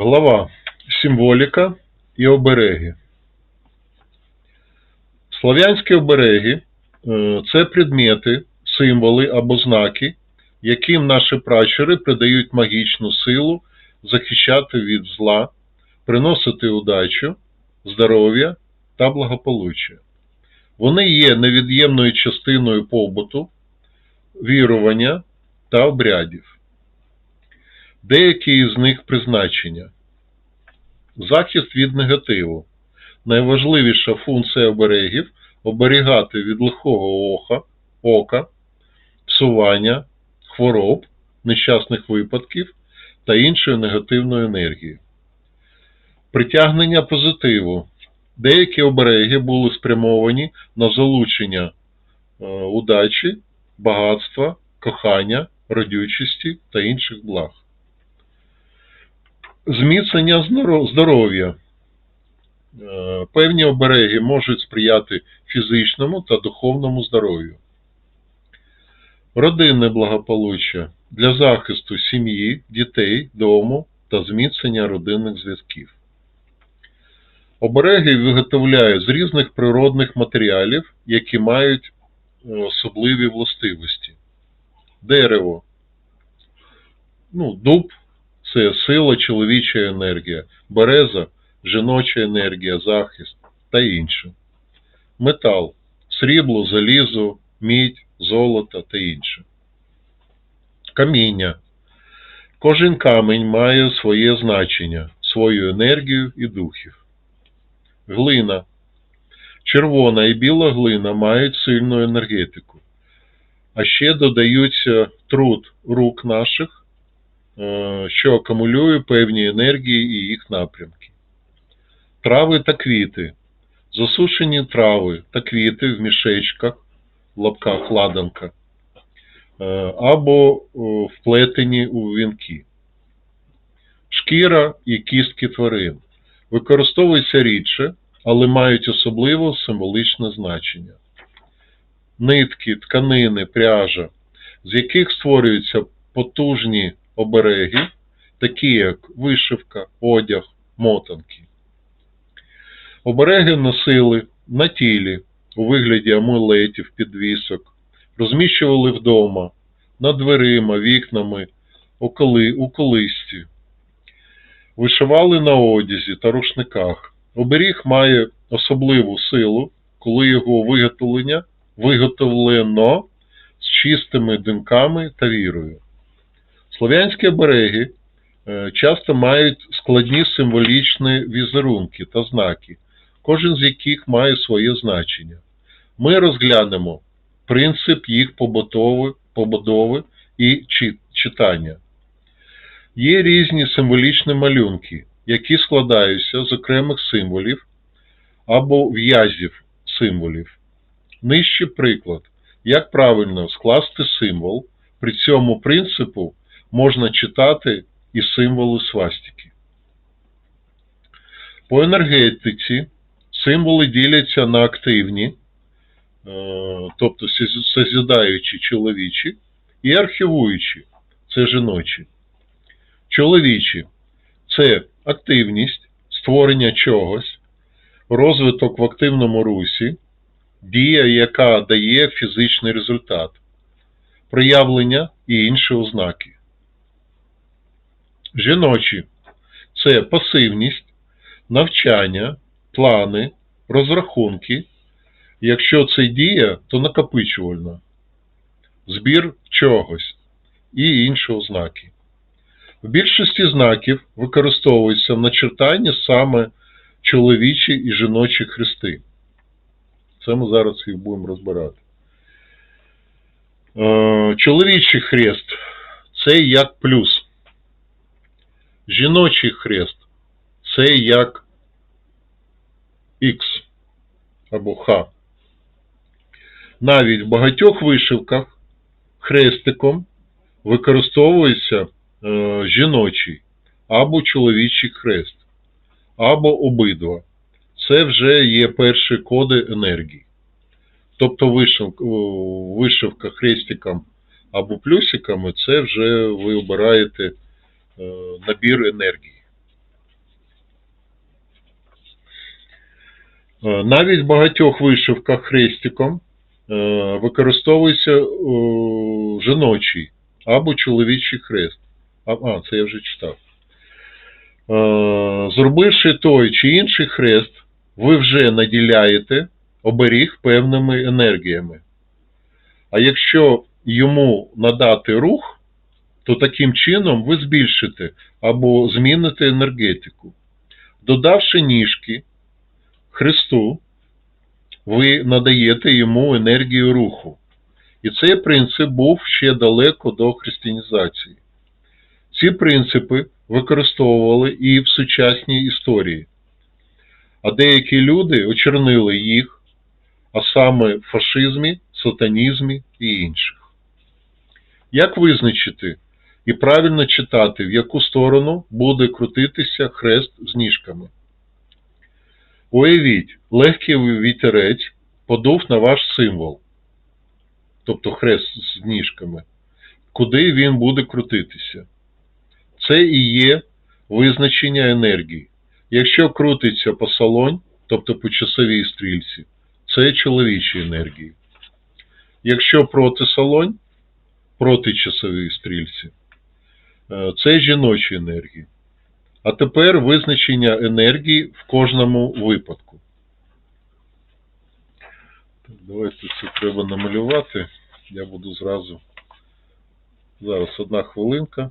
Глава Символіка і обереги. Слов'янські обереги е, це предмети, символи або знаки, яким наші пращури придають магічну силу захищати від зла, приносити удачу, здоров'я та благополуччя. Вони є невід'ємною частиною побуту, вірування та обрядів. Деякі із них призначення. Захист від негативу. Найважливіша функція оберегів оберігати від лихого ока, ока, псування, хвороб, нещасних випадків та іншої негативної енергії. Притягнення позитиву. Деякі обереги були спрямовані на залучення е, удачі, багатства, кохання, родючості та інших благ. Зміцнення здоров'я. Е, Певні обереги можуть сприяти фізичному та духовному здоров'ю. Родинне благополуччя для захисту сім'ї, дітей, дому та зміцнення родинних зв'язків. Обереги виготовляють з різних природних матеріалів, які мають е, особливі властивості. Дерево. Ну, дуб це сила, чоловіча енергія, береза жіноча енергія, захист та інше. Метал срібло, залізо, мідь, золото та інше. Каміння. Кожен камінь має своє значення, свою енергію і духів. Глина. Червона і біла глина мають сильну енергетику. А ще додаються труд рук наших, що акумулює певні енергії і їх напрямки. Трави та квіти. Засушені трави та квіти в мішечках, в лапках ладанка, е, або о, вплетені у вінки. Шкіра і кістки тварин. Використовуються рідше, але мають особливо символичне значення. Нитки, тканини, пряжа, з яких створюються потужні обереги, такі як вишивка, одяг, мотанки. Обереги носили на тілі у вигляді амулетів, підвісок, розміщували вдома, над дверима, вікнами, у коли- у колисці, вишивали на одязі та рушниках. Оберіг має особливу силу, коли його виготовлення виготовлено з чистими думками та вірою. Слов'янські обереги е, часто мають складні символічні візерунки та знаки, кожен з яких має своє значення. Ми розглянемо принцип їх побудови, побудови і читання. Є різні символічні малюнки, які складаються з окремих символів або в'язів символів. Нижче приклад, як правильно скласти символ, при цьому принципу можна читати і символи свастики. По енергетиці символи діляться на активні, е, тобто созі- созідаючі чоловічі, і архівуючі це жіночі. Чоловічі це активність, створення чогось, розвиток в активному русі, дія, яка дає фізичний результат, проявлення і інші ознаки. Жіночі це пасивність, навчання, плани, розрахунки. Якщо це дія, то накопичувальна, збір чогось і інші ознаки. В більшості знаків використовуються в начертанні саме чоловічі і жіночі хрести. Це ми зараз їх будемо розбирати. Е, Чоловічий хрест це як плюс. Жіночий хрест це як Х або Х. Навіть в багатьох вишивках хрестиком використовується е, жіночий або чоловічий хрест, або обидва. Це вже є перші коди енергії. Тобто вишивка, вишивка хрестиком або плюсиками це вже ви обираєте Е, набір енергії. Е, навіть в багатьох вишивках хрестиком е, використовується жіночий або чоловічий хрест. А, це я вже читав. Зробивши той чи інший хрест, ви вже наділяєте оберіг певними енергіями. А якщо йому надати рух, то таким чином ви збільшите або зміните енергетику. Додавши ніжки Христу, ви надаєте йому енергію руху. І цей принцип був ще далеко до християнізації. Ці принципи використовували і в сучасній історії, а деякі люди очернили їх, а саме в фашизмі, сатанізмі і інших. Як визначити і правильно читати, в яку сторону буде крутитися хрест з ніжками? Уявіть, легкий вітерець подув на ваш символ, тобто хрест з ніжками, куди він буде крутитися. Це і є визначення енергії. Якщо крутиться по салонь, тобто по часовій стрільці, це чоловічі енергії. Якщо проти салонь, проти часовій стрільці, це жіночі енергії. А тепер визначення енергії в кожному випадку. Так, давайте це треба намалювати. Я буду зразу. Зараз одна хвилинка.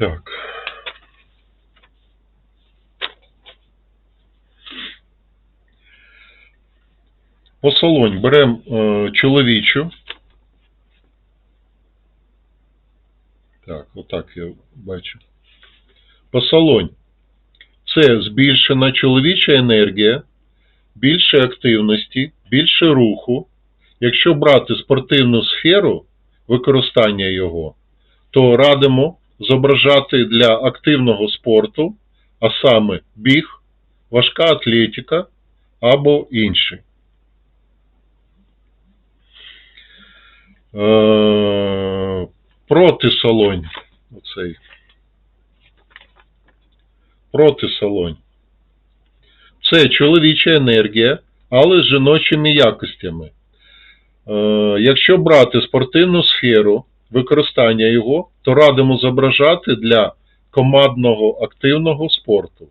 Так. Посолонь беремо е, чоловічу. Так, отак я бачу. Посолонь. Це збільшена чоловіча енергія, більше активності, більше руху. Якщо брати спортивну сферу використання його, то радимо зображати для активного спорту, а саме біг, важка атлетика або інші. Е, Протисолонь. Оцей. Протисолонь. Це чоловіча енергія, але з жіночими якостями. Е, Якщо брати спортивну сферу, використання його, то радимо зображати для командного активного спорту.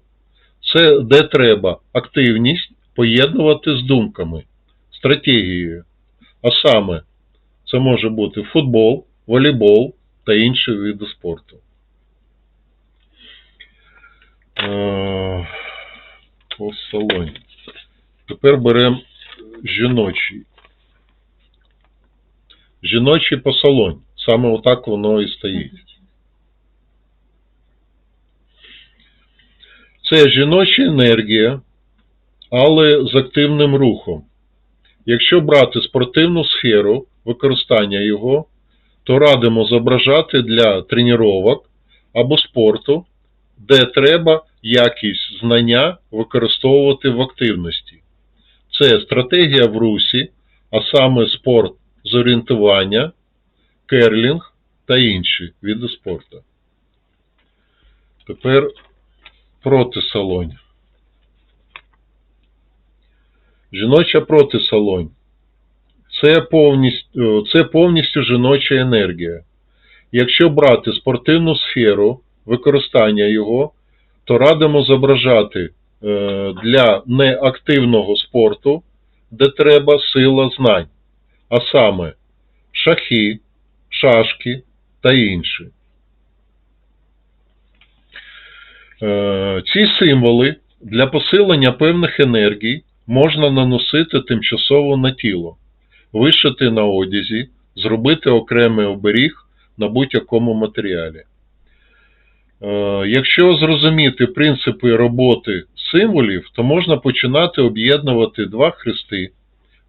Це де треба активність поєднувати з думками, стратегією. А саме, це може бути футбол, волейбол та інші види спорту. Е, По салоні. Тепер беремо жіночий. Жіночий посолонь. Саме отак воно і стоїть. Це жіноча енергія, але з активним рухом. Якщо брати спортивну сферу використання його, то радимо зображати для тренувань або спорту, де треба якість знання використовувати в активності. Це стратегія в русі, а саме спорт з орієнтування, керлінг та інші види спорту. Тепер протисолонь. Жіноча протисолонь. Це повністю, це повністю жіноча енергія. Якщо брати спортивну сферу використання його, то радимо зображати е, для неактивного спорту, де треба сила знань, а саме шахи, шашки та інші. Е, Ці символи для посилення певних енергій можна наносити тимчасово на тіло, вишити на одязі, зробити окремий оберіг на будь-якому матеріалі. Е, Якщо зрозуміти принципи роботи символів, то можна починати об'єднувати два хрести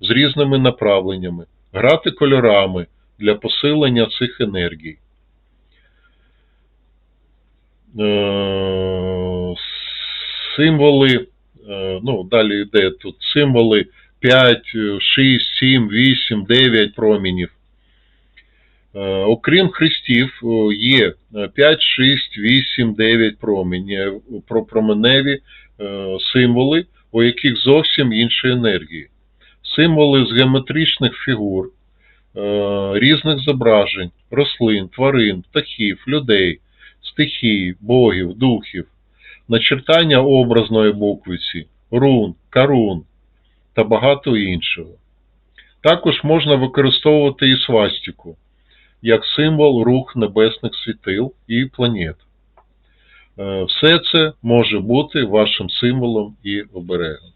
з різними направленнями, грати кольорами для посилення цих енергій. Е, Символи, е, ну, далі йде тут символи 5, 6, 7, 8, 9 промінів. Е, Окрім хрестів, е, є 5, 6, 8, 9 променів, про променеві е, символи, у яких зовсім інші енергії. Символи з геометричних фігур, різних зображень, рослин, тварин, птахів, людей, стихій, богів, духів, начертання образної буквиці, рун, карун та багато іншого. Також можна використовувати і свастику як символ рух небесних світил і планет. Е, Все це може бути вашим символом і оберегом.